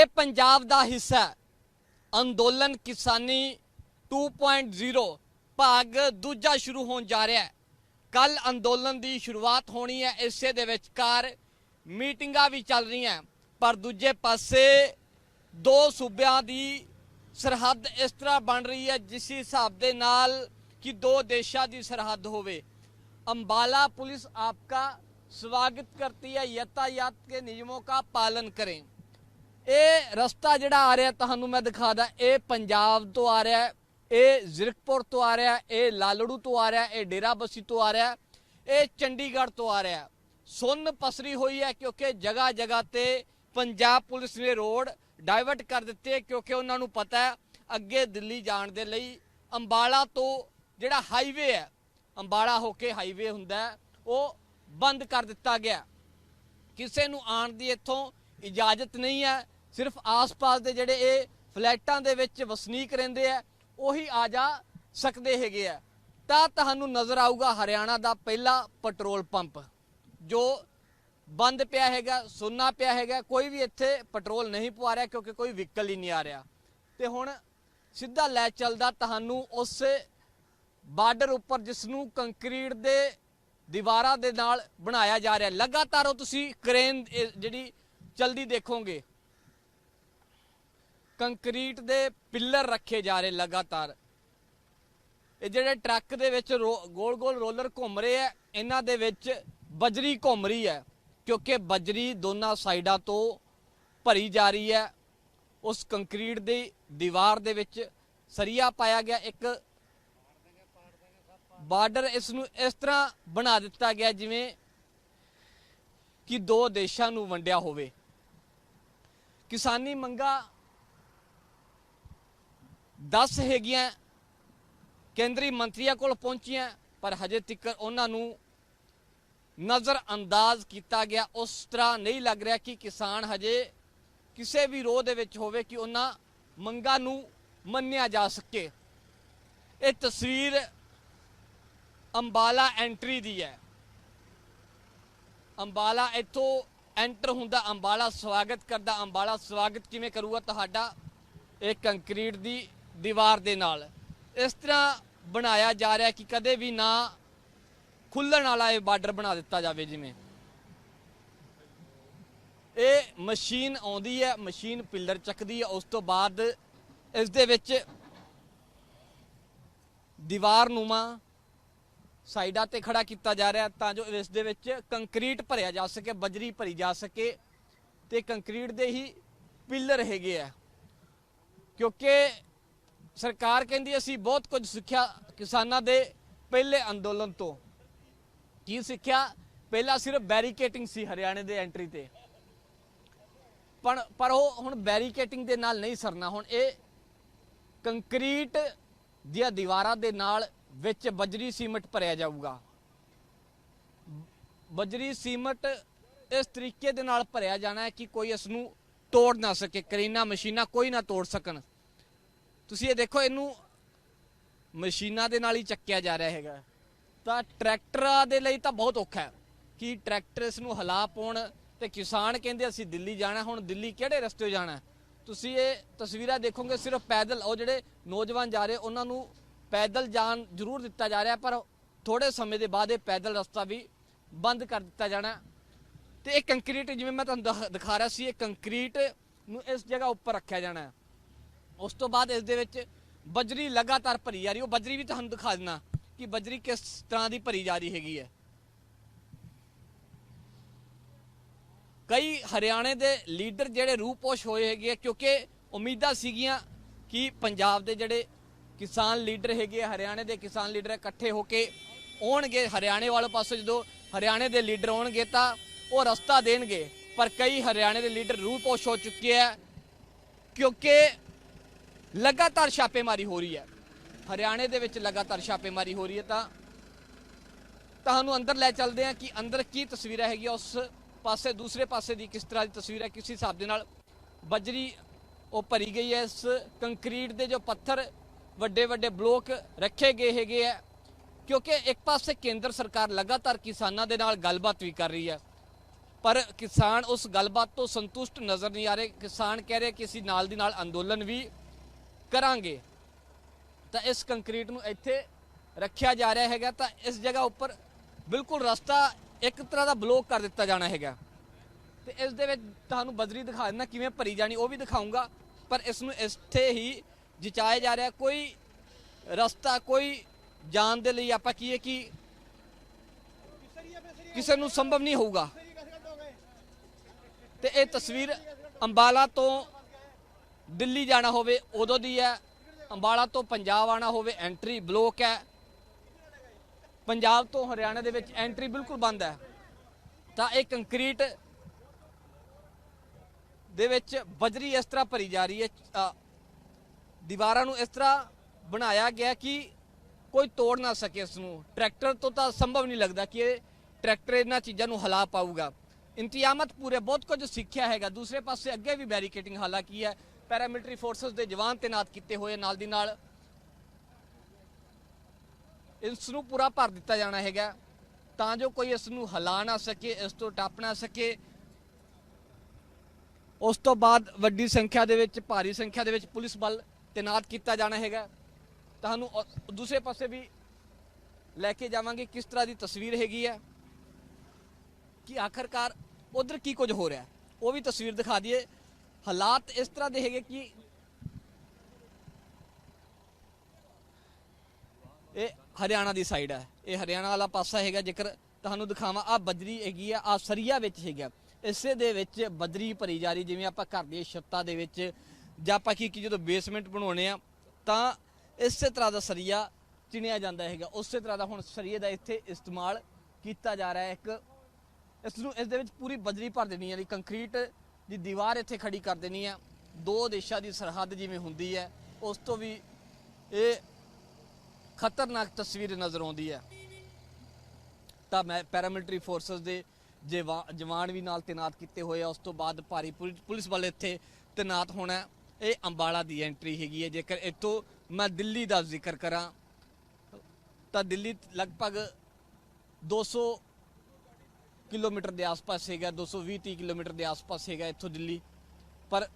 ਇਹ ਪੰਜਾਬ ਦਾ ਹਿੱਸਾ ਹੈ ਅੰਦੋਲਨ ਕਿਸਾਨੀ 2.0 ਭਾਗ ਦੂਜਾ ਸ਼ੁਰੂ ਹੋਣ ਜਾ ਰਿਹਾ ਹੈ ਕੱਲ ਅੰਦੋਲਨ ਦੀ ਸ਼ੁਰੂਆਤ ਹੋਣੀ ਹੈ ਇਸੇ ਦੇ ਵਿਚਕਾਰ ਮੀਟਿੰਗਾਂ ਵੀ ਚੱਲ ਰਹੀਆਂ ਪਰ ਦੂਜੇ ਪਾਸੇ ਦੋ ਸੂਬਿਆਂ ਦੀ ਸਰਹੱਦ ਇਸ ਤਰ੍ਹਾਂ ਬਣ ਰਹੀ ਹੈ ਜਿਸ ਹਿਸਾਬ ਦੇ ਨਾਲ ਕਿ ਦੋ ਦੇਸ਼ਾਂ ਦੀ ਸਰਹੱਦ ਹੋਵੇ अंबाला पुलिस आपका स्वागत करती है यातायात के नियमों का पालन करें ਇਹ ਰਸਤਾ ਜਿਹੜਾ ਆ ਰਿਹਾ, ਤੁਹਾਨੂੰ ਮੈਂ ਦਿਖਾਦਾ, ਇਹ ਪੰਜਾਬ ਤੋਂ ਆ ਰਿਹਾ, ਇਹ ਜ਼ਿਰਕਪੁਰ ਤੋਂ ਆ ਰਿਹਾ, ਇਹ ਲਾਲੜੂ ਤੋਂ ਆ ਰਿਹਾ, ਇਹ ਡੇਰਾਬੱਸੀ ਤੋਂ ਆ ਰਿਹਾ, ਇਹ ਚੰਡੀਗੜ੍ਹ ਤੋਂ ਆ ਰਿਹਾ। ਹੈ ਸੁੰਨ ਪਸਰੀ ਹੋਈ ਹੈ ਕਿਉਂਕਿ ਜਗ੍ਹਾ ਜਗ੍ਹਾ ਤੇ ਪੰਜਾਬ ਪੁਲਿਸ ਨੇ ਰੋਡ ਡਾਇਵਰਟ ਕਰ ਦਿੱਤੇ, ਕਿਉਂਕਿ ਉਹਨਾਂ ਨੂੰ ਪਤਾ ਹੈ, ਅੱਗੇ ਦਿੱਲੀ ਜਾਣ ਦੇ ਲਈ ਅੰਬਾਲਾ ਤੋਂ ਜਿਹੜਾ ਹਾਈਵੇ ਹੈ, ਅੰਬਾਲਾ ਹੋ ਕੇ ਹਾਈਵੇ ਹੁੰਦਾ ਉਹ ਬੰਦ ਕਰ ਦਿੱਤਾ ਗਿਆ। ਕਿਸੇ ਨੂੰ ਆਉਣ ਦੀ ਇੱਥੋਂ ਇਜਾਜ਼ਤ ਨਹੀਂ ਹੈ ਸਿਰਫ ਆਸ-ਪਾਸ ਦੇ ਜਿਹੜੇ ਇਹ ਫਲੈਟਾਂ ਦੇ ਵਿੱਚ ਵਸਨੀਕ ਰਹਿੰਦੇ ਆ, ਉਹੀ ਆ ਜਾ ਸਕਦੇ ਹੈਗੇ ਆ। ਤਾਂ ਤੁਹਾਨੂੰ ਨਜ਼ਰ ਆਊਗਾ ਹਰਿਆਣਾ ਦਾ ਪਹਿਲਾ ਪੈਟਰੋਲ ਪੰਪ, ਜੋ ਬੰਦ ਪਿਆ ਹੈਗਾ, ਸੁੰਨਾ ਪਿਆ ਹੈਗਾ। ਕੋਈ ਵੀ ਇੱਥੇ ਪੈਟਰੋਲ ਨਹੀਂ ਪਵਾ ਰਿਹਾ ਕਿਉਂਕਿ ਕੋਈ ਵਹੀਕਲ ਹੀ ਨਹੀਂ ਆ ਰਿਹਾ। ਤੇ ਹੁਣ ਸਿੱਧਾ ਲੈ ਚੱਲਦਾ ਤੁਹਾਨੂੰ ਉਸ ਬਾਰਡਰ ਉੱਪਰ ਜਿਸ ਨੂੰ ਕੰਕਰੀਟ ਦੇ ਦੀਵਾਰਾਂ ਦੇ ਨਾਲ ਬਣਾਇਆ ਜਾ ਰਿਹਾ। ਲਗਾਤਾਰ ਉਹ ਤੁਸੀਂ ਕ੍ਰੇਨ ਜਿਹੜੀ ਚਲਦੀ ਦੇਖੋਗੇ ਕੰਕਰੀਟ ਦੇ ਪਿੱਲਰ ਰੱਖੇ ਜਾ ਰਹੇ ਲਗਾਤਾਰ। ਇਹ ਜਿਹੜੇ ਟਰੱਕ ਦੇ ਵਿੱਚ ਗੋਲ ਗੋਲ ਰੋਲਰ ਘੁੰਮ ਰਹੇ ਆ, ਇਹਨਾਂ ਦੇ ਵਿੱਚ ਬਜਰੀ ਘੁੰਮ ਰਹੀ ਹੈ, ਕਿਉਂਕਿ ਬਜਰੀ ਦੋਨਾਂ ਸਾਈਡਾਂ ਤੋਂ ਭਰੀ ਜਾ ਰਹੀ ਹੈ। ਉਸ ਕੰਕਰੀਟ ਦੀ ਦੀਵਾਰ ਦੇ ਵਿੱਚ ਸਰੀਆ ਪਾਇਆ ਗਿਆ ਇੱਕ ਬਾਰਡਰ, ਇਸ ਨੂੰ ਇਸ ਤਰ੍ਹਾਂ ਬਣਾ ਦਿੱਤਾ ਗਿਆ ਜਿਵੇਂ ਕਿ ਦੋ ਦੇਸ਼ਾਂ ਨੂੰ ਵੰਡਿਆ ਹੋਵੇ। ਕਿਸਾਨੀ ਮੰਗਾ 10 ਹੈਗੀਆਂ ਕੇਂਦਰੀ ਮੰਤਰੀਆਂ ਕੋਲ ਪਹੁੰਚੀਆਂ, ਪਰ ਹਜੇ ਤੱਕ ਉਹਨਾਂ ਨੂੰ ਨਜ਼ਰ ਅੰਦਾਜ਼ ਕੀਤਾ ਗਿਆ। ਉਸ ਤਰ੍ਹਾਂ ਨਹੀਂ ਲੱਗ ਰਿਹਾ ਕਿ ਕਿਸਾਨ ਹਜੇ ਕਿਸੇ ਵੀ ਰੋਹ ਦੇ ਵਿੱਚ ਹੋਵੇ ਕਿ ਉਹਨਾਂ ਮੰਗਾਂ ਨੂੰ ਮੰਨਿਆ ਜਾ ਸਕੇ। ਇਹ ਤਸਵੀਰ ਅੰਬਾਲਾ ਐਂਟਰੀ ਦੀ ਹੈ। ਅੰਬਾਲਾ ਇੱਥੋਂ ਐਂਟਰ ਹੁੰਦਾ, ਅੰਬਾਲਾ ਸਵਾਗਤ ਕਰਦਾ। ਅੰਬਾਲਾ ਸਵਾਗਤ ਕਿਵੇਂ ਕਰੂਗਾ? ਤੁਹਾਡਾ ਇਹ ਕੰਕਰੀਟ ਦੀ ਦੀਵਾਰ ਦੇ ਨਾਲ। ਇਸ ਤਰ੍ਹਾਂ ਬਣਾਇਆ ਜਾ ਰਿਹਾ ਕਿ ਕਦੇ ਵੀ ਨਾ ਖੁੱਲਣ ਵਾਲਾ ਇਹ ਬਾਰਡਰ ਬਣਾ ਦਿੱਤਾ ਜਾਵੇ ਜਿਵੇਂ। ਇਹ ਮਸ਼ੀਨ ਆਉਂਦੀ ਹੈ, ਮਸ਼ੀਨ ਪਿੱਲਰ ਚੱਕਦੀ ਹੈ, ਉਸ ਤੋਂ ਬਾਅਦ ਇਸ ਦੇ ਵਿੱਚ ਦੀਵਾਰ ਨੂਮਾ ਸਾਈਡਾਂ ਤੇ ਖੜਾ ਕੀਤਾ ਜਾ ਰਿਹਾ ਤਾਂ ਜੋ ਇਸ ਦੇ ਵਿੱਚ ਕੰਕਰੀਟ ਭਰਿਆ ਜਾ ਸਕੇ, ਬਜਰੀ ਭਰੀ ਜਾ ਸਕੇ ਤੇ ਕੰਕਰੀਟ ਦੇ ਹੀ ਪਿੱਲਰ ਹੈਗੇ ਆ। ਕਿਉਂਕਿ ਸਰਕਾਰ ਕਹਿੰਦੀ ਅਸੀਂ ਬਹੁਤ ਕੁਝ ਸਿੱਖਿਆ ਕਿਸਾਨਾਂ ਦੇ ਪਹਿਲੇ ਅੰਦੋਲਨ ਤੋਂ। ਕੀ ਸਿੱਖਿਆ? ਪਹਿਲਾਂ ਸਿਰਫ ਬੈਰੀਕੇਟਿੰਗ ਸੀ ਹਰਿਆਣੇ ਦੇ ਐਂਟਰੀ ਤੇ। ਪਰ ਪਰ ਉਹ ਹੁਣ ਬੈਰੀਕੇਟਿੰਗ ਦੇ ਨਾਲ ਨਹੀਂ ਸਰਨਾ। ਹੁਣ ਇਹ ਕੰਕਰੀਟ ਦੀਆਂ ਦੀਵਾਰਾਂ ਦੇ ਨਾਲ ਵਿੱਚ ਬਜਰੀ ਸੀਮਟ ਭਰਿਆ ਜਾਊਗਾ। ਬਜਰੀ ਸੀਮਟ ਇਸ ਤਰੀਕੇ ਦੇ ਨਾਲ ਭਰਿਆ ਜਾਣਾ ਹੈ ਕਿ ਕੋਈ ਇਸ ਨੂੰ ਤੋੜ ਨਾ ਸਕੇ। ਕਰੀਨਾ ਮਸ਼ੀਨਾਂ ਕੋਈ ਨਾ ਤੋੜ ਸਕਣ। ਤੁਸੀਂ ਇਹ ਦੇਖੋ, ਇਹਨੂੰ ਮਸ਼ੀਨਾਂ ਦੇ ਨਾਲ ਹੀ ਚੱਕਿਆ ਜਾ ਰਿਹਾ ਹੈਗਾ। ਤਾਂ ਟਰੈਕਟਰਾਂ ਦੇ ਲਈ ਤਾਂ ਬਹੁਤ ਔਖਾ ਹੈ ਕਿ ਟਰੈਕਟਰ ਇਸ ਨੂੰ ਹਲਾ ਪਾਉਣ ਤੇ ਕਿਸਾਨ ਕਹਿੰਦੇ ਅਸੀਂ ਦਿੱਲੀ ਜਾਣਾ, ਹੁਣ ਦਿੱਲੀ ਕਿਹੜੇ ਰਸਤੇ ਜਾਣਾ ਤੁਸੀਂ ਇਹ ਤਸਵੀਰਾਂ ਦੇਖੋਗੇ, ਸਿਰਫ ਪੈਦਲ, ਉਹ ਜਿਹੜੇ ਨੌਜਵਾਨ ਜਾ ਰਹੇ, ਉਹਨਾਂ ਨੂੰ ਪੈਦਲ ਜਾਣ ਜ਼ਰੂਰ ਦਿੱਤਾ ਜਾ ਰਿਹਾ, ਪਰ ਥੋੜੇ ਸਮੇਂ ਦੇ ਬਾਅਦ ਇਹ ਪੈਦਲ ਰਸਤਾ ਵੀ ਬੰਦ ਕਰ ਦਿੱਤਾ ਜਾਣਾ ਤੇ ਇਹ ਕੰਕਰੀਟ, ਜਿਵੇਂ ਮੈਂ ਤੁਹਾਨੂੰ ਦਿਖਾ- ਦਿਖਾ ਰਿਹਾ ਸੀ, ਇਹ ਕੰਕਰੀਟ ਨੂੰ ਇਸ ਜਗ੍ਹਾ ਉੱਪਰ ਰੱਖਿਆ ਜਾਣਾ ਉਸ ਤੋਂ ਬਾਅਦ ਇਸ ਦੇ ਵਿੱਚ ਬਜਰੀ ਲਗਾਤਾਰ ਭਰੀ ਜਾ ਰਹੀ ਉਹ ਬਜਰੀ ਵੀ ਤੁਹਾਨੂੰ ਦਿਖਾ ਦਿੰਨਾ ਕਿ ਬਜਰੀ ਕਿਸ ਤਰ੍ਹਾਂ ਦੀ ਭਰੀ ਜਾ ਰਹੀ ਹੈਗੀ ਹੈ। ਕਈ ਹਰਿਆਣੇ ਦੇ ਲੀਡਰ ਜਿਹੜੇ ਰੂਪੋਸ਼ ਹੋਏ ਹੈਗੇ ਆ ਕਿਉਂਕਿ ਉਮੀਦਾਂ ਸੀਗੀਆਂ ਕਿ ਪੰਜਾਬ ਦੇ ਜਿਹੜੇ ਕਿਸਾਨ ਲੀਡਰ ਹੈਗੇ ਆ, ਹਰਿਆਣੇ ਦੇ ਕਿਸਾਨ ਲੀਡਰ ਇਕੱਠੇ ਹੋ ਕੇ ਆਉਣਗੇ। ਹਰਿਆਣੇ ਵਾਲੇ ਪਾਸੇ ਜਦੋਂ ਹਰਿਆਣੇ ਦੇ ਲੀਡਰ ਆਉਣਗੇ ਤਾਂ ਉਹ ਰਸਤਾ ਦੇਣਗੇ। ਪਰ ਕਈ ਹਰਿਆਣੇ ਦੇ ਲੀਡਰ ਰੂਪੋਸ਼ ਹੋ ਚੁੱਕੇ ਆ ਕਿਉਂਕਿ ਲਗਾਤਾਰ ਛਾਪੇਮਾਰੀ ਹੋ ਰਹੀ ਹੈ। ਹਰਿਆਣੇ ਦੇ ਵਿੱਚ ਲਗਾਤਾਰ ਛਾਪੇਮਾਰੀ ਹੋ ਰਹੀ ਹੈ ਤਾਂ ਤੁਹਾਨੂੰ ਅੰਦਰ ਲੈ ਚੱਲਦੇ ਆ ਕਿ ਅੰਦਰ ਕੀ ਤਸਵੀਰਾਂ ਹੈਗੀਆਂ, ਉਸ ਪਾਸੇ, ਦੂਸਰੇ ਪਾਸੇ ਦੀ ਕਿਸ ਤਰ੍ਹਾਂ ਦੀ ਤਸਵੀਰ ਹੈ, ਕਿਸ ਹਿਸਾਬ ਦੇ ਨਾਲ ਬਜਰੀ ਉਹ ਭਰੀ ਗਈ ਹੈ, ਇਸ ਕੰਕਰੀਟ ਦੇ ਜੋ ਪੱਥਰ ਵੱਡੇ ਵੱਡੇ ਬਲੋਕ ਰੱਖੇ ਗਏ ਹੈਗੇ ਆ ਕਿਉਂਕਿ ਇੱਕ ਪਾਸੇ ਕੇਂਦਰ ਸਰਕਾਰ ਲਗਾਤਾਰ ਕਿਸਾਨਾਂ ਦੇ ਨਾਲ ਗੱਲਬਾਤ ਵੀ ਕਰ ਰਹੀ ਹੈ, ਪਰ ਕਿਸਾਨ ਉਸ ਗੱਲਬਾਤ ਤੋਂ ਸੰਤੁਸ਼ਟ ਨਜ਼ਰ ਨਹੀਂ ਆ ਰਹੇ। ਕਿਸਾਨ ਕਹਿ ਰਹੇ ਕਿ ਅਸੀਂ ਨਾਲ ਦੀ ਨਾਲ ਅੰਦੋਲਨ ਵੀ ਕਰਾਂਗੇ। ਤਾਂ ਇਸ ਕੰਕਰੀਟ ਨੂੰ ਇੱਥੇ ਰੱਖਿਆ ਜਾ ਰਿਹਾ ਹੈਗਾ, ਤਾਂ ਇਸ ਜਗ੍ਹਾ ਉੱਪਰ ਬਿਲਕੁਲ ਰਸਤਾ ਇੱਕ ਤਰ੍ਹਾਂ ਦਾ ਬਲੌਕ ਕਰ ਦਿੱਤਾ ਜਾਣਾ ਹੈਗਾ। ਤੇ ਇਸ ਦੇ ਵਿੱਚ ਤੁਹਾਨੂੰ ਬਜਰੀ ਦਿਖਾ ਦਿੰਦਾ ਕਿਵੇਂ ਭਰੀ ਜਾਣੀ, ਉਹ ਵੀ ਦਿਖਾਉਂਗਾ ਪਰ ਇਸ ਨੂੰ ਇੱਥੇ ਹੀ ਜਿਚਾਇਆ ਜਾ ਰਿਹਾ, ਕੋਈ ਰਸਤਾ, ਕੋਈ ਜਾਣ ਦੇ ਲਈ ਆਪਾਂ ਕੀ ਹੈ ਕਿ ਕਿਸੇ ਨੂੰ ਸੰਭਵ ਨਹੀਂ ਹੋਊਗਾ। ਤੇ ਇਹ ਤਸਵੀਰ ਅੰਬਾਲਾ ਤੋਂ ਦਿੱਲੀ ਜਾਣਾ ਹੋਵੇ, ਉਦੋਂ ਦੀ ਹੈ। ਅੰਬਾਲਾ ਤੋਂ ਪੰਜਾਬ ਆਣਾ ਹੋਵੇ ਐਂਟਰੀ ਬਲੋਕ ਹੈ। ਪੰਜਾਬ ਤੋਂ ਹਰਿਆਣਾ ਦੇ ਵਿੱਚ ਐਂਟਰੀ ਬਿਲਕੁਲ ਬੰਦ ਹੈ। ਤਾਂ ਇਹ ਕੰਕਰੀਟ ਦੇ ਵਿੱਚ ਬਜਰੀ ਇਸ ਤਰ੍ਹਾਂ ਭਰੀ ਜਾ ਰਹੀ ਹੈ। ਦੀਵਾਰਾਂ ਨੂੰ ਇਸ ਤਰ੍ਹਾਂ ਬਣਾਇਆ ਗਿਆ ਕਿ ਕੋਈ ਤੋੜ ਨਾ ਸਕੇ ਇਸ ਨੂੰ ਟਰੈਕਟਰ ਤੋਂ ਤਾਂ ਸੰਭਵ ਨਹੀਂ ਲੱਗਦਾ ਕਿ ਇਹ ਟਰੈਕਟਰ ਇਹਨਾਂ ਚੀਜ਼ਾਂ ਨੂੰ ਹਿਲਾ ਪਾਊਗਾ। ਇੰਤਜ਼ਾਮਤ ਪੂਰੇ, ਬਹੁਤ ਕੁਝ ਸਿੱਖਿਆ ਹੈਗਾ। ਦੂਸਰੇ ਪਾਸੇ ਅੱਗੇ ਵੀ ਬੈਰੀਕੇਟਿੰਗ ਹਾਲਾਂਕਿ ਹੈ। ਪੈਰਾਮਿਲਟਰੀ ਫੋਰਸਸ ਦੇ ਜਵਾਨ ਤਾਇਨਾਤ ਕੀਤੇ ਹੋਏ ਨਾਲ ਦੀ ਨਾਲ ਇਸ ਨੂੰ ਪੂਰਾ ਭਰ ਦਿੱਤਾ ਜਾਣਾ ਹੈਗਾ। ਤਾਂ ਜੋ ਕੋਈ ਇਸ ਨੂੰ ਹਿਲਾ ਨਾ ਸਕੇ, ਇਸ ਤੋਂ ਟੱਪ ਨਾ ਸਕੇ। ਉਸ ਤੋਂ ਬਾਅਦ ਵੱਡੀ ਸੰਖਿਆ ਦੇ ਵਿੱਚ, ਭਾਰੀ ਸੰਖਿਆ ਦੇ ਵਿੱਚ ਪੁਲਿਸ ਬਲ ਤਾਇਨਾਤ ਕੀਤਾ ਜਾਣਾ ਹੈਗਾ। ਤੁਹਾਨੂੰ ਦੂਸਰੇ ਪਾਸੇ ਵੀ ਲੈ ਕੇ ਜਾਵਾਂਗੇ ਕਿਸ ਤਰ੍ਹਾਂ ਦੀ ਤਸਵੀਰ ਹੈਗੀ ਹੈ। ਕਿ ਆਖਰਕਾਰ ਉਧਰ ਕੀ ਕੁਝ ਹੋ ਰਿਹਾ ਹੈ। ਉਹ ਵੀ ਤਸਵੀਰ ਦਿਖਾ ਦਈਏ। ਹਾਲਾਤ ਇਸ ਤਰ੍ਹਾਂ ਦੇ ਹੈਗੇ ਕਿ ਇਹ ਹਰਿਆਣਾ ਦੀ ਸਾਈਡ ਹੈ ਇਹ ਹਰਿਆਣਾ ਵਾਲਾ ਪਾਸਾ ਹੈਗਾ, ਜੇਕਰ ਤੁਹਾਨੂੰ ਦਿਖਾਵਾਂ ਆ ਬਜਰੀ ਹੈਗੀ ਆ ਆ ਸਰੀਆ ਵਿੱਚ ਹੈਗਾ। ਇਸੇ ਦੇ ਵਿੱਚ ਬਜਰੀ ਭਰੀ ਜਾ ਰਹੀ, ਜਿਵੇਂ ਆਪਾਂ ਘਰ ਦੀਆਂ ਛੱਤਾਂ ਦੇ ਵਿੱਚ ਜਾਂ ਆਪਾਂ ਕੀ ਕੀ ਜਦੋਂ ਬੇਸਮੈਂਟ ਬਣਾਉਣੇ ਆ, ਤਾਂ ਇਸੇ ਤਰ੍ਹਾਂ ਦਾ ਸਰੀਆ ਚਿਣਿਆ ਜਾਂਦਾ ਹੈਗਾ। ਉਸੇ ਤਰ੍ਹਾਂ ਦਾ ਹੁਣ ਸਰੀਏ ਦਾ ਇੱਥੇ ਇਸਤੇਮਾਲ ਕੀਤਾ ਜਾ ਰਿਹਾ ਹੈ। ਇੱਕ ਇਸ ਨੂੰ ਇਸ ਦੇ ਵਿੱਚ ਪੂਰੀ ਬਜਰੀ ਭਰ ਦੇਣੀ ਹੈ। ਦੀ ਕੰਕਰੀਟ ਦੀ ਦੀਵਾਰ ਇੱਥੇ ਖੜੀ ਕਰ ਦੇਣੀ ਹੈ ਦੋ ਦੇਸ਼ਾਂ ਦੀ ਸਰਹੱਦ ਜਿਵੇਂ ਹੁੰਦੀ ਹੈ, ਉਸ ਤੋਂ ਵੀ ਇਹ ਖਤਰਨਾਕ ਤਸਵੀਰ ਨਜ਼ਰ ਆਉਂਦੀ ਹੈ। ਤਾਂ ਮੈਂ ਪੈਰਾਮਿਲਟਰੀ ਫੋਰਸਸ ਦੇ ਜਵਾ- ਜਵਾਨ ਵੀ ਨਾਲ ਤਾਇਨਾਤ ਕੀਤੇ ਹੋਏ ਆ, ਉਸ ਤੋਂ ਬਾਅਦ ਭਾਰੀ ਪੁਲਿ- ਪੁਲਿਸ ਬਲ ਇੱਥੇ ਤਾਇਨਾਤ ਹੋਣਾ ਇਹ ਅੰਬਾਲਾ ਦੀ ਐਂਟਰੀ ਹੈਗੀ ਹੈ। ਜੇਕਰ ਇੱਥੋਂ ਮੈਂ ਦਿੱਲੀ ਦਾ ਜ਼ਿਕਰ ਕਰਾਂ, ਤਾਂ ਦਿੱਲੀ ਲਗਭਗ 200 ਕਿਲੋਮੀਟਰ ਦੇ ਆਸ-ਪਾਸ ਹੈਗਾ 220 30 ਕਿਲੋਮੀਟਰ ਦੇ ਆਸ-ਪਾਸ ਹੈਗਾ ਇੱਥੋਂ ਦਿੱਲੀ। ਪਰ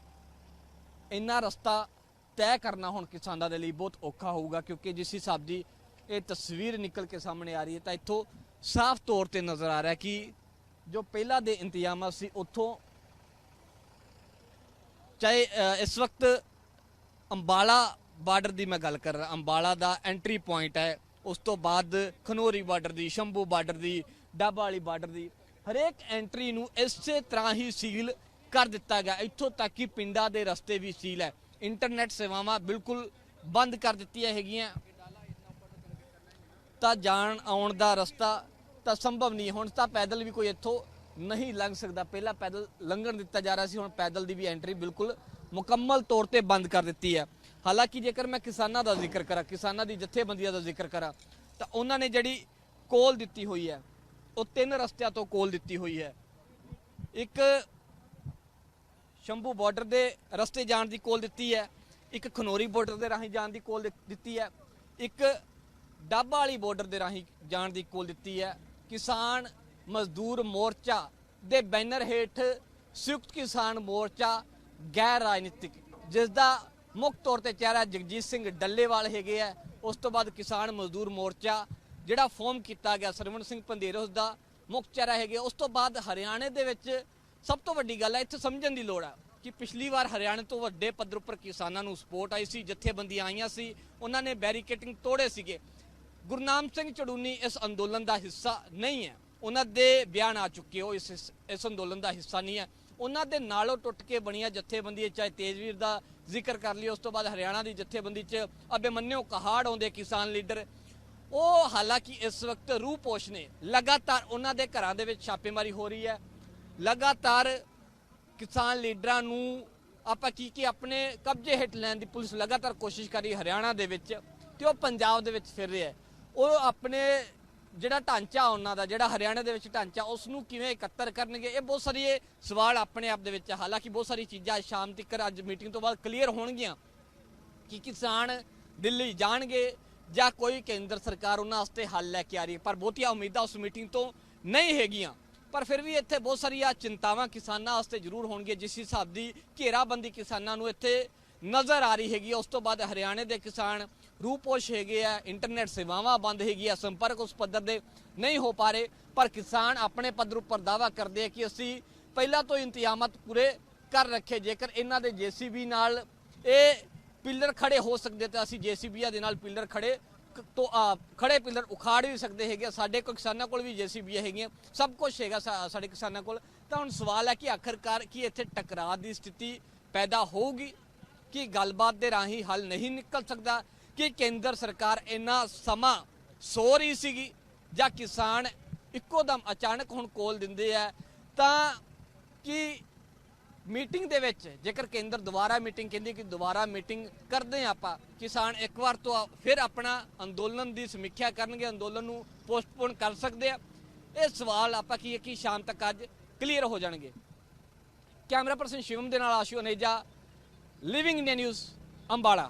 ਇੰਨਾ ਰਸਤਾ ਤੈਅ ਕਰਨਾ ਹੁਣ ਕਿਸਾਨਾਂ ਦੇ ਲਈ ਬਹੁਤ ਔਖਾ ਹੋਊਗਾ, ਕਿਉਂਕਿ ਜਿਸ ਹਿਸਾਬ ਦੀ ਇਹ ਤਸਵੀਰ ਨਿਕਲ ਕੇ ਸਾਹਮਣੇ ਆ ਰਹੀ ਹੈ, ਤਾਂ ਇੱਥੋਂ ਸਾਫ਼ ਤੌਰ ਤੇ ਨਜ਼ਰ ਆ ਰਿਹਾ ਕਿ ਜੋ ਪਹਿਲਾਂ ਦੇ ਇੰਤਜ਼ਾਮਾਤ ਸੀ, ਉੱਥੋਂ ਚਾਹੇ ਇਸ ਵਕਤ ਅੰਬਾਲਾ ਬਾਰਡਰ ਦੀ ਮੈਂ ਗੱਲ ਕਰ ਰਿਹਾ, ਅੰਬਾਲਾ ਦਾ ਐਂਟਰੀ ਪੁਆਇੰਟ ਹੈ, ਉਸ ਤੋਂ ਬਾਅਦ ਖਨੋਰੀ ਬਾਰਡਰ ਦੀ, ਸ਼ੰਭੂ ਬਾਰਡਰ ਦੀ, ਡੱਬਾ ਵਾਲੀ ਬਾਰਡਰ ਦੀ। ਹਰੇਕ ਐਂਟਰੀ ਨੂੰ ਇਸੇ ਤਰ੍ਹਾਂ ਹੀ ਸੀਲ ਕਰ ਦਿੱਤਾ ਗਿਆ। ਇੱਥੋਂ ਤੱਕ ਕਿ ਪਿੰਡਾਂ ਦੇ ਰਸਤੇ ਵੀ ਸੀਲ ਹੈ। ਇੰਟਰਨੈਟ ਸੇਵਾਵਾਂ ਬਿਲਕੁਲ ਬੰਦ ਕਰ ਦਿੱਤੀਆਂ ਹੈਗੀਆਂ। ਤਾਂ ਜਾਣ ਆਉਣ ਦਾ ਰਸਤਾ ਤਾਂ ਸੰਭਵ ਨਹੀਂ ਹੁਣ ਤਾਂ ਪੈਦਲ ਵੀ ਕੋਈ ਇੱਥੋਂ ਨਹੀਂ ਲੰਘ ਸਕਦਾ। ਪਹਿਲਾਂ ਪੈਦਲ ਲੰਘਣ ਦਿੱਤਾ ਜਾ ਰਿਹਾ ਸੀ। ਹੁਣ ਪੈਦਲ ਦੀ ਵੀ ਐਂਟਰੀ ਬਿਲਕੁਲ ਮੁਕੰਮਲ ਤੌਰ ਤੇ ਬੰਦ ਕਰ ਦਿੱਤੀ ਹੈ। ਹਾਲਾਂਕਿ ਜੇਕਰ ਮੈਂ ਕਿਸਾਨਾਂ ਦਾ ਜ਼ਿਕਰ ਕਰਾਂ, ਕਿਸਾਨਾਂ ਦੀ ਜਥੇਬੰਦੀਆਂ ਦਾ ਜ਼ਿਕਰ ਕਰਾਂ, ਤਾਂ ਉਹਨਾਂ ਨੇ ਜਿਹੜੀ ਕੋਲ ਦਿੱਤੀ ਹੋਈ ਹੈ ਉਹ ਤਿੰਨ ਰਸਤਿਆਂ ਤੋਂ ਕੋਲ ਦਿੱਤੀ ਹੋਈ ਹੈ। ਇੱਕ ਸ਼ੰਭੂ ਬਾਰਡਰ ਦੇ ਰਸਤੇ ਜਾਣ ਦੀ ਕੋਲ ਦਿੱਤੀ ਹੈ, ਇੱਕ ਖਨੋਰੀ ਬਾਰਡਰ ਦੇ ਰਾਹੀਂ ਜਾਣ ਦੀ ਕੋਲ ਦਿੱ- ਦਿੱਤੀ ਹੈ, ਇੱਕ ਡਾਬਾ ਵਾਲੀ ਬਾਰਡਰ ਦੇ ਰਾਹੀਂ ਜਾਣ ਦੀ ਕੋਲ ਦਿੱਤੀ ਹੈ। ਕਿਸਾਨ ਮਜ਼ਦੂਰ ਮੋਰਚਾ ਦੇ ਬੈਨਰ ਹੇਠ ਸੰਯੁਕਤ ਕਿਸਾਨ ਮੋਰਚਾ ਗੈਰ ਰਾਜਨੀਤਿਕ, ਜਿਸ ਦਾ ਮੁੱਖ ਤੌਰ ਤੇ ਚਿਹਰਾ ਜਗਜੀਤ ਸਿੰਘ ਡੱਲੇਵਾਲ ਹੈਗੇ ਆ। ਉਸ ਤੋਂ ਬਾਅਦ ਕਿਸਾਨ ਮਜ਼ਦੂਰ ਮੋਰਚਾ ਜਿਹੜਾ ਫੋਰਮ ਕੀਤਾ ਗਿਆ ਸਰਵਣ ਸਿੰਘ ਪੰਧੇਰ ਉਸ ਦਾ ਮੁੱਖ ਚਿਹਰਾ ਹੈਗੇ। ਉਸ ਤੋਂ ਬਾਅਦ ਹਰਿਆਣੇ ਦੇ ਵਿੱਚ ਸਭ ਤੋਂ ਵੱਡੀ ਗੱਲ ਹੈ, ਇੱਥੇ ਸਮਝਣ ਦੀ ਲੋੜ ਹੈ ਕਿ ਪਿਛਲੀ ਵਾਰ ਹਰਿਆਣੇ ਤੋਂ ਵੱਡੇ ਪੱਧਰ ਉੱਪਰ ਕਿਸਾਨਾਂ ਨੂੰ ਸਪੋਰਟ ਆਈ ਸੀ, ਜਥੇਬੰਦੀਆਂ ਆਈਆਂ ਸੀ, ਉਹਨਾਂ ਨੇ ਬੈਰੀਕੇਟਿੰਗ ਤੋੜੇ ਸੀਗੇ। ਗੁਰਨਾਮ ਸਿੰਘ ਚੜੂਨੀ ਇਸ ਅੰਦੋਲਨ ਦਾ ਹਿੱਸਾ ਨਹੀਂ ਹੈ। ਉਹਨਾਂ ਦੇ ਬਿਆਨ ਆ ਚੁੱਕੇ ਹੋ ਇਸ ਇਸ- ਇਸ ਅੰਦੋਲਨ ਦਾ ਹਿੱਸਾ ਨਹੀਂ ਹੈ। ਉਹਨਾਂ ਦੇ ਨਾਲੋਂ ਟੁੱਟ ਕੇ ਬਣੀਆਂ ਜਥੇਬੰਦੀ ਚਾਹੇ ਤੇਜਵੀਰ ਦਾ ਜ਼ਿਕਰ ਕਰ ਲਈ ਉਸ ਤੋਂ ਬਾਅਦ ਹਰਿਆਣਾ ਦੀ ਜਥੇਬੰਦੀ 'ਚ ਅਭਿਮਨਿਓ ਕਹਾੜ ਆਉਂਦੇ ਕਿਸਾਨ ਲੀਡਰ। ਉਹ ਹਾਲਾਂਕਿ ਇਸ ਵਕਤ ਰੂਪੋਸ਼ ਨੇ। ਲਗਾਤਾਰ ਉਹਨਾਂ ਦੇ ਘਰਾਂ ਦੇ ਵਿੱਚ ਛਾਪੇਮਾਰੀ ਹੋ ਰਹੀ ਹੈ। ਲਗਾਤਾਰ ਕਿਸਾਨ ਲੀਡਰਾਂ ਨੂੰ ਆਪਾਂ ਕੀ ਕੀ ਆਪਣੇ ਕਬਜ਼ੇ ਹੇਠ ਲੈਣ ਦੀ ਪੁਲਿਸ ਲਗਾਤਾਰ ਕੋਸ਼ਿਸ਼ ਕਰ ਰਹੀ ਹਰਿਆਣਾ ਦੇ ਵਿੱਚ ਤੇ ਉਹ ਪੰਜਾਬ ਦੇ ਵਿੱਚ ਫਿਰ ਰਿਹਾ ਉਹ ਆਪਣੇ ਜਿਹੜਾ ਢਾਂਚਾ ਉਹਨਾਂ ਦਾ, ਜਿਹੜਾ ਹਰਿਆਣਾ ਦੇ ਵਿੱਚ ਢਾਂਚਾ ਉਸ ਨੂੰ ਕਿਵੇਂ ਇਕੱਤਰ ਕਰਨਗੇ, ਇਹ ਬਹੁਤ ਸਾਰੀ ਇਹ ਸਵਾਲ ਆਪਣੇ ਆਪ ਦੇ ਵਿੱਚ ਹੈ। ਹਾਲਾਂਕਿ ਬਹੁਤ ਸਾਰੀ ਚੀਜ਼ਾਂ ਸ਼ਾਮ ਤੱਕ ਅੱਜ ਮੀਟਿੰਗ ਤੋਂ ਬਾਅਦ ਕਲੀਅਰ ਹੋਣਗੀਆਂ ਕਿ ਕਿਸਾਨ ਦਿੱਲੀ ਜਾਣਗੇ। ਜਾਂ ਕੋਈ ਕੇਂਦਰ ਸਰਕਾਰ ਉਹਨਾਂ ਵਾਸਤੇ ਹੱਲ ਲੈ ਕੇ ਆ ਰਹੀ ਹੈ। ਪਰ ਬਹੁਤੀਆਂ ਉਮੀਦਾਂ ਉਸ ਮੀਟਿੰਗ ਤੋਂ ਨਹੀਂ ਹੈਗੀਆਂ। ਪਰ ਫਿਰ ਵੀ ਇੱਥੇ ਬਹੁਤ ਸਾਰੀਆਂ ਚਿੰਤਾਵਾਂ ਕਿਸਾਨਾਂ ਵਾਸਤੇ ਜ਼ਰੂਰ ਹੋਣਗੀਆਂ, ਜਿਸ ਹਿਸਾਬ ਦੀ ਘੇਰਾਬੰਦੀ ਕਿਸਾਨਾਂ ਨੂੰ ਇੱਥੇ ਨਜ਼ਰ ਆ ਰਹੀ ਹੈਗੀ ਹੈ। ਉਸ ਤੋਂ ਬਾਅਦ ਹਰਿਆਣੇ ਦੇ ਕਿਸਾਨ ਰੂਪੋਸ਼ ਹੈਗੇ ਆ, ਇੰਟਰਨੈਟ ਸੇਵਾਵਾਂ ਬੰਦ ਹੈਗੀ ਆ, ਸੰਪਰਕ ਉਸ ਪੱਧਰ ਦੇ ਨਹੀਂ ਹੋ ਪਾ ਰਹੇ। ਪਰ ਕਿਸਾਨ ਆਪਣੇ ਪੱਧਰ ਉੱਪਰ ਦਾਵਾ ਕਰਦੇ ਆ ਕਿ ਅਸੀਂ ਪਹਿਲਾਂ ਤੋਂ ਇੰਤਜ਼ਾਮਤ ਪੂਰੇ ਕਰ ਰੱਖੇ। ਜੇਕਰ ਇਹਨਾਂ ਦੇ ਜੀਸੀਬੀ ਨਾਲ ਇਹ ਪਿੱਲਰ ਖੜੇ ਹੋ ਸਕਦੇ ਤਾਂ ਅਸੀਂ ਜੀਸੀਬੀਆਂ ਦੇ ਨਾਲ ਪਿੱਲਰ ਖੜੇ ਤੋਂ ਆ, ਖੜੇ ਪਿੱਲਰ ਉਖਾੜ ਵੀ ਸਕਦੇ ਹੈਗੇ ਆ। ਸਾਡੇ ਕੋਲ ਕਿਸਾਨਾਂ ਕੋਲ ਵੀ ਜੀਸੀਬੀਆਂ ਹੈਗੀਆਂ। ਸਭ ਕੁਝ ਹੈਗਾ ਸਾਡੇ ਕਿਸਾਨਾਂ ਕੋਲ। ਤਾਂ ਹੁਣ ਸਵਾਲ ਹੈ ਕਿ ਆਖਰਕਾਰ ਕੀ ਇੱਥੇ ਟਕਰਾਅ ਦੀ ਸਥਿਤੀ ਪੈਦਾ ਹੋਊਗੀ? ਕਿ ਗੱਲਬਾਤ ਦੇ ਰਾਹੀਂ ਹੱਲ ਨਹੀਂ ਨਿਕਲ ਸਕਦਾ? ਕਿ ਕੇਂਦਰ ਸਰਕਾਰ ਇੰਨਾ ਸਮਾਂ ਸੋ ਰਹੀ ਸੀਗੀ? ਜਾਂ ਕਿਸਾਨ ਇੱਕੋ ਦਮ ਅਚਾਨਕ ਹੁਣ ਕੋਲ ਦਿੰਦੇ ਆ? ਤਾਂ ਕਿ ਮੀਟਿੰਗ ਦੇ ਵਿੱਚ, ਜੇਕਰ ਕੇਂਦਰ ਦੁਬਾਰਾ ਮੀਟਿੰਗ ਕਹਿੰਦੀ ਕਿ ਦੁਬਾਰਾ ਮੀਟਿੰਗ ਕਰਦੇ ਹਾਂ ਆਪਾਂ, ਕਿਸਾਨ ਇੱਕ ਵਾਰ ਤੋਂ ਫਿਰ ਆਪਣਾ ਅੰਦੋਲਨ ਦੀ ਸਮੀਖਿਆ ਕਰਨਗੇ, ਅੰਦੋਲਨ ਨੂੰ ਪੋਸਟਪੋਨ ਕਰ ਸਕਦੇ ਆ। ਇਹ ਸਵਾਲ ਆਪਾਂ ਕੀ ਹੈ ਕਿ ਸ਼ਾਮ ਤੱਕ ਅੱਜ ਕਲੀਅਰ ਹੋ ਜਾਣਗੇ। ਕੈਮਰਾ ਪਰਸਨ ਸ਼ਿਵਮ ਦੇ ਨਾਲ Ashu Aneja living India news Ambala.